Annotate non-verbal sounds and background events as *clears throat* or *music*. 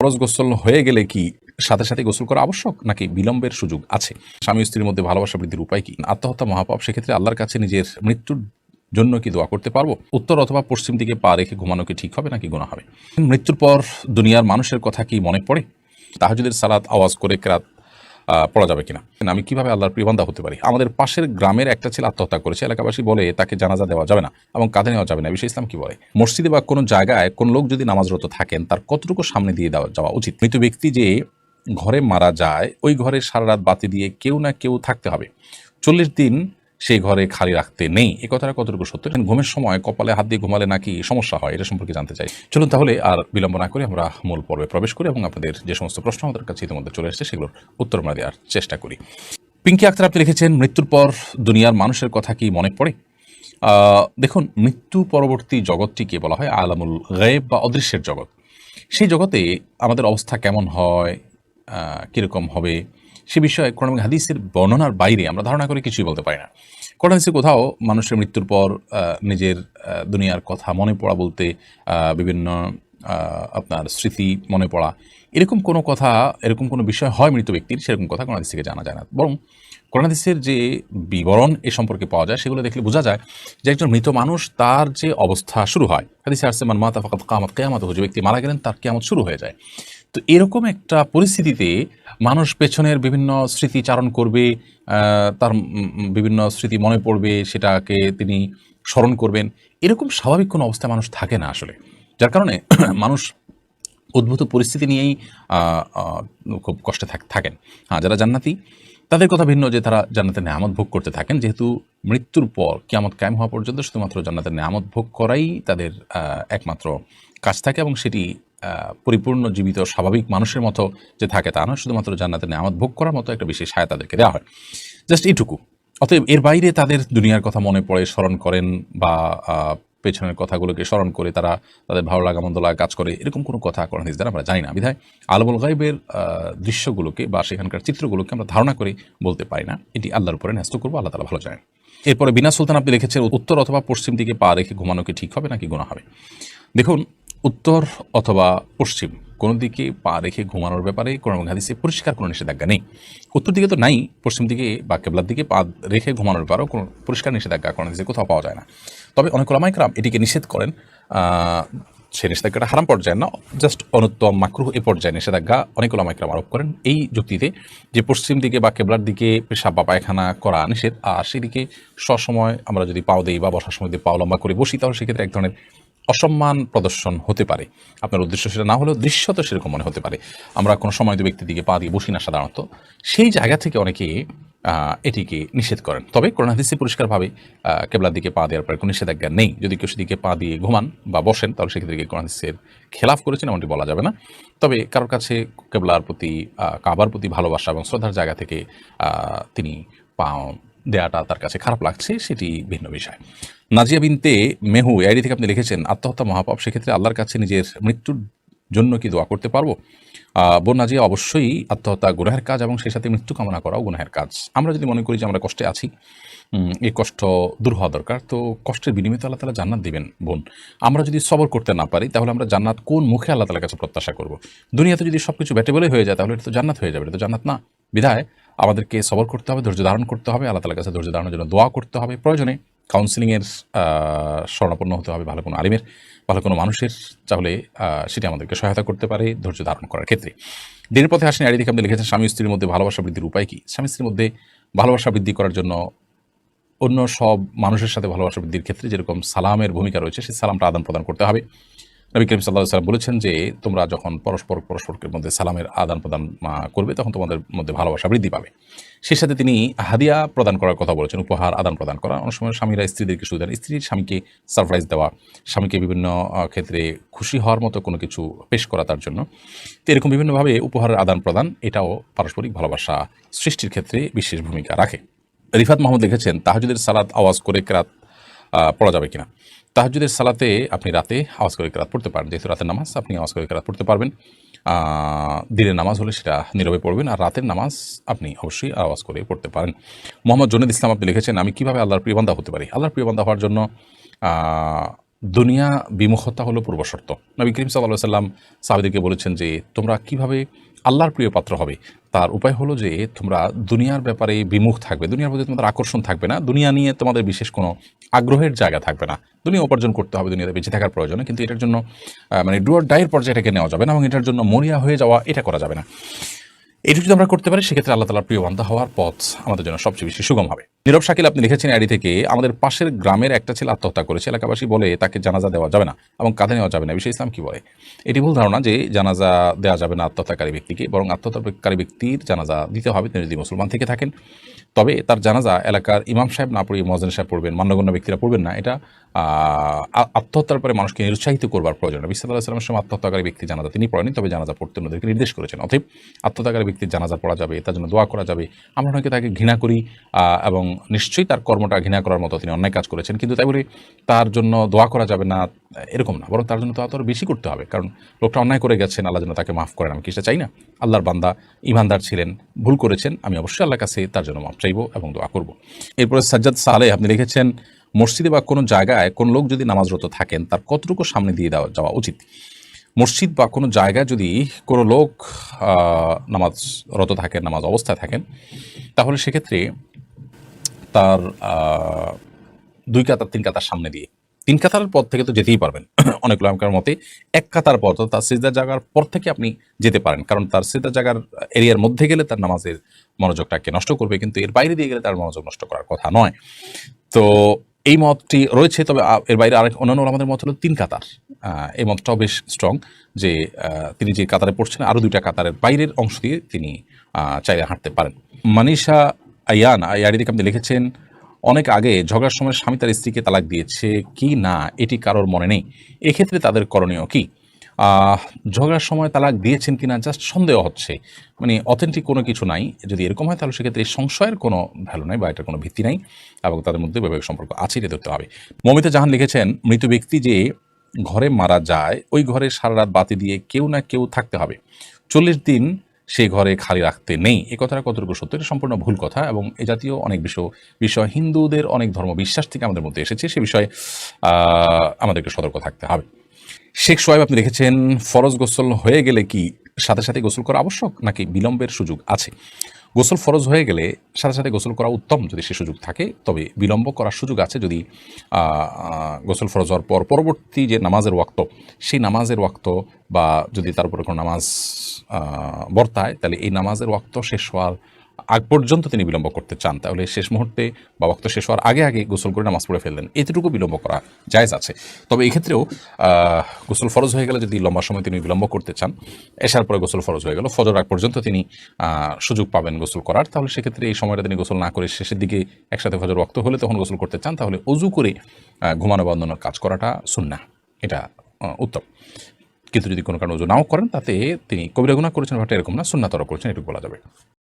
ফরজ গোসল হয়ে গেলে কি সাথে সাথে গোসল করা আবশ্যক নাকি বিলম্বের সুযোগ আছে? স্বামী স্ত্রীর মধ্যে ভালোবাসা বৃদ্ধির উপায় কি? আত্মহত্যা, মহাপাপ, সেক্ষেত্রে আল্লাহর কাছে নিজের মৃত্যুর জন্য কি দোয়া করতে পারব? উত্তর অথবা পশ্চিম দিকে পা রেখে ঘুমানো কি ঠিক হবে নাকি গোনা হবে? মৃত্যুর পর দুনিয়ার মানুষের কথা কি মনে পড়ে? তাহাজুদের সালাত, আওয়াজ করে কেরাত পড়া যাবে কিনা। আমি কীভাবে আল্লাহর প্রিবন্ধা হতে পারি? আমাদের পাশের গ্রামের একটা ছেলে আত্মহত্যা করেছে, এলাকাবাসী বলে তাকে জানাজা দেওয়া যাবে না এবং কাঁধে নেওয়া যাবে না। বিষয় ইসলাম কি বলে? মসজিদে বা কোনো জায়গায় কোন লোক যদি নামাজরত থাকেন, তার কতটুকু সামনে দিয়ে দেওয়া যাওয়া উচিত? মৃত ব্যক্তি যে ঘরে মারা যায়, ওই ঘরে সারা রাত বাতি দিয়ে কেউ না কেউ থাকতে হবে। চল্লিশ দিন সেই ঘরে খালি রাখতে নেই। এ কথাটা কতটুকু সত্য? ঘুমের সময় কপালে হাত দিয়ে ঘুমালে নাকি সমস্যা হয়, এটা সম্পর্কে জানতে চাই। চলুন তাহলে আর বিলম্ব না করে আমরা মূল পর্বে প্রবেশ করি এবং আপনাদের যে সমস্ত প্রশ্ন আমাদের কাছে ইতিমধ্যে চলে এসেছে, সেগুলোর উত্তর আমরা দেওয়ার চেষ্টা করি। পিঙ্কি আক্তার, আপনি লিখেছেন, মৃত্যুর পর দুনিয়ার মানুষের কথা কি মনে পড়ে? দেখুন, মৃত্যু পরবর্তী জগৎটিকে বলা হয় আলামুল গায়েব বা অদৃশ্যের জগৎ। সেই জগতে আমাদের অবস্থা কেমন হয় কীরকম হবে সে বিষয়ে কোরআন হাদিসের বর্ণনার বাইরে আমরা ধারণা করে কিছুই বলতে পারি না। কোরআন হাদিসে কোথাও মানুষের মৃত্যুর পর নিজের দুনিয়ার কথা মনে পড়া বলতে বিভিন্ন আপনার স্মৃতি মনে পড়া, এরকম কোনো কথা, এরকম কোনো বিষয় হয় মৃত ব্যক্তির, সেরকম কথা কোরআন হাদিস থেকে জানা যায় না। বরং কোরআন হাদিসের যে বিবরণ এ সম্পর্কে পাওয়া যায়, সেগুলো দেখলে বোঝা যায় যে একজন মৃত মানুষ তার যে অবস্থা শুরু হয়। হাদিসে আসছে, মান মাতা ফাকাত কামাত, কেয়ামত যে ব্যক্তি মারা গেলেন, তার কেয়ামত শুরু হয়ে যায়। তো এরকম একটা পরিস্থিতিতে মানুষ পেছনের বিভিন্ন স্মৃতি চারণ করবে তার বিভিন্ন স্মৃতি মনে পড়বে, সেটাকে তিনি স্মরণ করবেন। এরকম স্বাভাবিক কোনো অবস্থায় মানুষ থাকে না আসলে। যার কারণে *clears throat* মানুষ উদ্ভূত পরিস্থিতি নিয়েই খুব কষ্টে থাক- থাকেন। হ্যাঁ যারা জান্নাতি, তাদের কথা ভিন্ন যে তারা জান্নাতের নেয়ামত ভোগ করতে থাকেন। যেহেতু মৃত্যুর পর কিয়ামত কায়েম হওয়া পর্যন্ত শুধুমাত্র জান্নাতের নেয়ামত ভোগ করাই তাদের একমাত্র কাজ থাকে এবং সেটি পরিপূর্ণ জীবিত স্বাভাবিক মানুষের মতো যে থাকে তা নয়, শুধুমাত্র জান্নাতের নেয়ামত ভোগ করার মতো একটা বিশেষ সায় তাদেরকে দেওয়া হয়। জাস্ট এইটুকু। অতএব এর বাইরে তাদের দুনিয়ার কথা মনে পড়ে, স্মরণ করেন বা পেছনের কথাগুলোকে স্মরণ করে তারা তাদের ভালো লাগা, মন্দ লাগা কাজ করে, এরকম কোনো কথা হাদিস দ্বারা আমরা জানি না। বিধায় আলমুল গাইবের দৃশ্যগুলোকে বা সেখানকার চিত্রগুলোকে আমরা ধারণা করে বলতে পারি না। এটি আল্লাহর উপরে ন্যস্ত করব, আল্লাহ তালা ভালো জানেন। এরপরে বিনা সুলতান আপনি লিখেছেন, উত্তর অথবা পশ্চিম দিকে পা রেখে ঘুমানো কি ঠিক হবে নাকি গোনা হবে? দেখুন উত্তর অথবা পশ্চিম, কোনো দিকে পা রেখে ঘুমানোর ব্যাপারে কোনো হাদিসে পরিষ্কার কোনো নিষেধাজ্ঞা নেই। উত্তর দিকে তো নাই, পশ্চিম দিকে বা কেবলার দিকে পা রেখে ঘুমানোর ব্যাপারেও কোনো পরিষ্কার নিষেধাজ্ঞা কোনো হাদিসে কোথাও পাওয়া যায় না। তবে অনেক ওলামাইকরাম এটিকে নিষেধ করেন সে নিষেধাজ্ঞাটা হারাম পর্যায়ে না, জাস্ট অনুত্তম মাকরুহ এ পর্যায়ে নিষেধাজ্ঞা অনেক ওলামাইকরাম আরোপ করেন এই যুক্তিতে যে পশ্চিম দিকে বা কেবলার দিকে পেশাব বা পায়খানা করা নিষেধ, আর সেদিকে সসময় আমরা যদি পাও দেই বা বসার সময় যদি পাও লম্বা করে বসি, তাহলে সেক্ষেত্রে এক ধরনের অসম্মান প্রদর্শন হতে পারে। আপনার উদ্দেশ্য সেটা না হলেও দৃশ্যত সেরকম মনে হতে পারে। আমরা কোনো সময় ব্যক্তির দিকে পা দিয়ে বসি না সাধারণত। সেই জায়গা থেকে অনেকে এটিকে নিষেধ করেন। তবে করোনা হাদিসে পরিষ্কারভাবে কেবলার দিকে পা দেওয়ার পরে কোনো নিষেধাজ্ঞা নেই। যদি কেউ সেদিকে পা দিয়ে ঘুমান বা বসেন, তাহলে সেক্ষেত্রে করোনা হাদিসের খেলাফ করেছেন, এমনটি বলা যাবে না। তবে কারোর কাছে কেবলার প্রতি কাবার প্রতি ভালোবাসা এবং শ্রদ্ধার জায়গা থেকে তিনি পা দেয়াটা তার কাছে খারাপ লাগছে, সেটি ভিন্ন বিষয়। নাজিয়া বিনতে মেহু আইডি থেকে আপনি লিখেছেন, আত্মহত্যা মহাপাপ, সেক্ষেত্রে আল্লাহর কাছে নিজের মৃত্যুর জন্য কি দোয়া করতে পারব? বোন নাজিয়া, অবশ্যই আত্মহত্যা গুনাহের কাজ এবং সেই সাথে মৃত্যু কামনা করাও গুনাহের কাজ। আমরা যদি মনে করি যে আমরা কষ্টে আছি এই কষ্ট দূর হওয়া দরকার, তো কষ্টের বিনিময়ে তো আল্লাহ তালা জান্নাত দিবেন, বোন। আমরা যদি সবর করতে না পারি, তাহলে আমরা জান্নাত কোন মুখে আল্লাহ তালার কাছে প্রত্যাশা করব? দুনিয়াতে যদি সব কিছু ব্যাটেবলে হয়ে যায়, তাহলে এটা তো জান্নাত হয়ে যাবে, এটা তো জান্নাত না। বিধায় আমাদেরকে সবর করতে হবে, ধৈর্য ধারণ করতে হবে, আল্লাহ তালার কাছে ধৈর্য ধারণের জন্য দোয়া করতে হবে, প্রয়োজনে কাউন্সিলিংয়ের স্বর্ণাপন্ন হতে হবে ভালো কোনো আলিমের, ভালো কোনো মানুষের, তাহলে সেটি আমাদেরকে সহায়তা করতে পারে ধৈর্য ধারণ করার ক্ষেত্রে। দিনের পথে আসেন থেকে আপনি লিখেছেন, স্বামী স্ত্রীর মধ্যে ভালোবাসা বৃদ্ধির উপায় কি? স্বামী স্ত্রীর মধ্যে ভালোবাসা বৃদ্ধি করার জন্য অন্য সব মানুষের সাথে ভালোবাসা বৃদ্ধির ক্ষেত্রে যেরকম সালামের ভূমিকা রয়েছে, সেই সালামটা আদান প্রদান করতে হবে। নবী করিম সাল্লাহ সাল্লাম বলেছেন যে, তোমরা যখন পরস্পর পরস্পরের মধ্যে সালামের আদান প্রদান করবে, তখন তোমাদের মধ্যে ভালোবাসা বৃদ্ধি পাবে। সেই সাথে তিনি হাদিয়া প্রদান করার কথা বলেছেন, উপহার আদান প্রদান করা। অনেক সময় স্বামীরা স্ত্রীদেরকে সুবিধা দেন, স্ত্রীর স্বামীকে সারপ্রাইজ দেওয়া, স্বামীকে বিভিন্ন ক্ষেত্রে খুশি হওয়ার মতো কোনো কিছু পেশ করা তার জন্য। তো এরকম বিভিন্নভাবে উপহারের আদান প্রদান, এটাও পারস্পরিক ভালোবাসা সৃষ্টির ক্ষেত্রে বিশেষ ভূমিকা রাখে। রিফাত মাহমুদ লিখেছেন, তাহাজুদের সালাত আওয়াজ করে কেরাত পড়া যাবে কিনা? তাহাজুদের সালাতে আপনি রাতে আওয়াজ করে কেরাত পড়তে পারেন। যেহেতু রাতের নামাজ, আপনি আওয়াজ করে কেরাত পড়তে পারবেন। দিনের নামাজ হলে সেটা নীরবে পড়বেন আর রাতের নামাজ আপনি অবশ্যই আওয়াজ করে পড়তে পারেন। মোহাম্মদ জনেদ ইসলাম আপনি লিখেছেন, আমি কীভাবে আল্লাহর প্রিয়বান্ধা হতে পারি? আল্লাহর প্রিয়বান্ধা হওয়ার জন্য দুনিয়া বিমুখতা হলো পূর্বশর্ত নবী করিম সাল্লাহ সাল্লাম সাহাবিদেরকে বলেছেন যে, তোমরা কীভাবে আল্লাহর প্রিয় পাত্র হবে? তার উপায় হলো যে, তোমরা দুনিয়ার ব্যাপারে বিমুখ থাকবে। দুনিয়ার প্রতি তোমাদের আকর্ষণ থাকবে না। দুনিয়া নিয়ে তোমাদের বিশেষ কোনো আগ্রহের জায়গা থাকবে না। দুনিয়া উপার্জন করতে হবে দুনিয়াতে। বেঁচে থাকার প্রয়োজনে। কিন্তু এটার জন্য মানে ডুয়ার ডায়ের পর্যায়টাকে নেওয়া যাবে না এবং এটার জন্য মরিয়া হয়ে যাওয়া এটা করা যাবে না। এটুকু যদি আমরা করতে পারি, সেক্ষেত্রে আল্লাহ তালার প্রিয় বান্ধা হওয়ার পথ আমাদের জন্য সবচেয়ে বেশি সুগম হবে। নীরব শাকিল, আপনি লিখেছেন আইডি থেকে, আমাদের পাশের গ্রামের একটা ছেলে আত্মহত্যা করেছে। এলাকাবাসী বলে, তাকে জানাজা দেওয়া যাবে না এবং কাঁধে নেওয়া যাবে না। বিষয় ইসলাম কি বলে? এটি ভুল ধারণা যে জানাজা দেওয়া যাবে না আত্মহত্যাকারী ব্যক্তিকে, বরং আত্মহত্যাকারী ব্যক্তির জানাজা দিতে হবে। তিনি যদি মুসলমান থেকে থাকেন, তবে তার জানাজা এলাকার ইমাম সাহেব না পড়িয়ে মজেন সাহেব পড়বেন, মান্যগণ্য ব্যক্তিরা পড়বেন না। এটা আত্মহত্যার পরে মানুষকে নিরুৎসাহিত করবার প্রয়োজন। বিসাদ আল্লাহ সাল্লামের সময় আত্মহত্যাকারী ব্যক্তি জানাজা তিনি পড়েনি তবে জানাজা পড়তে অন্যদেরকে নির্দেশ করেছেন। অতএব আত্মহত্যাকারী ব্যক্তির জানাজা পড়া যাবে, তার জন্য দোয়া করা যাবে। আমরা অনেকে তাকে ঘৃণা করি এবং নিশ্চয়ই তার কর্মটা ঘৃণা করার মতো তিনি অন্যায় কাজ করেছেন, কিন্তু তাই বলে তার জন্য দোয়া করা যাবে না, এরকম না। বরং তার জন্য তো আরও বেশি করতে হবে, কারণ লোকটা অন্যায় করে গেছেন, আল্লাহ যেন তাকে মাফ করেন। আমি কি চাই না? আল্লাহর বান্দা ইমানদার ছিলেন, ভুল করেছেন, আমি অবশ্যই আল্লাহর কাছে তার জন্য মাফ চাইব এবং দোয়া করব। এরপরে সাজ্জাদ সালে আপনি লিখেছেন মসজিদে বা কোনো জায়গায় কোন লোক যদি নামাজরত থাকেন, তার কতটুকু সামনে দিয়ে দেওয়া যাওয়া উচিত? মসজিদ বা কোনো জায়গায় যদি কোনো লোক আহ, নামাজরত থাকেন নামাজ অবস্থায় থাকেন তাহলে সেক্ষেত্রে তার দুই কাতার তিন কাতার সামনে দিয়ে। তিন কাতার পর থেকে তো যেতেই পারবেন। *clears throat* অনেক লোকের মতে এক কাতার পর অর্থাৎ তার সিজদার জায়গার পর থেকে আপনি যেতে পারেন। কারণ তার সিজদার জায়গার এরিয়ার মধ্যে গেলে তার নামাজের মনোযোগটাকে নষ্ট করবে কিন্তু এর বাইরে দিয়ে গেলে তার মনোযোগ নষ্ট করার কথা নয়। তো এই মতটি রয়েছে, তবে এর বাইরে আরেক অন্যান্য আমাদের মত হলো তিন কাতার। এই মতটাও বেশ স্ট্রং যে তিনি যে কাতারে পড়ছেন, আরও দুইটা কাতারের বাইরের অংশ দিয়ে তিনি চাইলে হাঁটতে পারেন। মানিষা আয়ান আয়ারিদিকে আপনি লিখেছেন, অনেক আগে ঝগড়ার সময় স্বামী তার স্ত্রীকে তালাক দিয়েছে কি না, এটি কারোর মনে নেই। এক্ষেত্রে তাদের করণীয় কি? ঝগড়ার সময় তালাক দিয়েছেন কিনা জাস্ট সন্দেহ হচ্ছে। মানে অথেন্টিক কোনো কিছু নাই। যদি এরকম হয়, তাহলে সেক্ষেত্রে সংশয়ের কোনো ভ্যালু নাই বা এটার কোনো ভিত্তি নাই এবং তাদের মধ্যে বৈবাহিক সম্পর্ক আছে, এটা ধরতে হবে। মমিতা জাহান লিখেছেন, মৃত ব্যক্তি যে ঘরে মারা যায়, ওই ঘরে সারা রাত বাতি দিয়ে কেউ না কেউ থাকতে হবে। চল্লিশ দিন সেই ঘরে খালি রাখতে নেই। এ কথাটা কতটুকু সত্য, এটা সম্পূর্ণ ভুল কথা এবং এ জাতীয় অনেক বিষয় বিষয় হিন্দুদের অনেক ধর্ম বিশ্বাস থেকে আমাদের মধ্যে এসেছে। সে বিষয়ে আমাদেরকে সতর্ক থাকতে হবে। শেখ সোয়েব আপনি লিখেছেন ফরজ গোসল হয়ে গেলে কি সাথে সাথে গোসল করা আবশ্যক, নাকি বিলম্বের সুযোগ আছে? গোসল ফরজ হয়ে গেলে সাথে সাথে গোসল করা উত্তম যদি সে সুযোগ থাকে, তবে বিলম্ব করার সুযোগ আছে যদি গোসল ফরজ হওয়ার পর পরবর্তী যে নামাজের ওয়াক্ত, সেই নামাজের ওয়াক্ত বা যদি তার উপরে কোনো নামাজ বর্তায়, তাহলে এই নামাজের ওয়াক্ত শেষ হওয়ার আগ পর্যন্ত তিনি বিলম্ব করতে চান তাহলে শেষ মুহূর্তে বা ওয়াক্ত শেষ হওয়ার আগে আগে গোসল করে নামাজ পড়ে ফেললেন। এতটুকু বিলম্ব করা জায়জ আছে। তবে এই ক্ষেত্রেও আহ, গোসল ফরজ হয়ে গেলে যদি লম্বা সময় তিনি বিলম্ব করতে চান এসার পরে গোসল ফরজ হয়ে গেল। ফজর আগ পর্যন্ত তিনি সুযোগ পাবেন গোসল করার। তাহলে সেক্ষেত্রে এই সময়টা তিনি গোসল না করে শেষের দিকে একসাথে ফজর রক্ত হলে তখন গোসল করতে চান তাহলে অজু করে ঘুমানো বা অন্যান্য কাজ করাটা সুন্না এটা উত্তম। কিন্তু যদি কোনো কারণে অজু নাও করেন তাতে তিনি কবিরা গুণা করেছেন বা এরকম না সুন্নাতর করেছেন এটুকু বলা যাবে।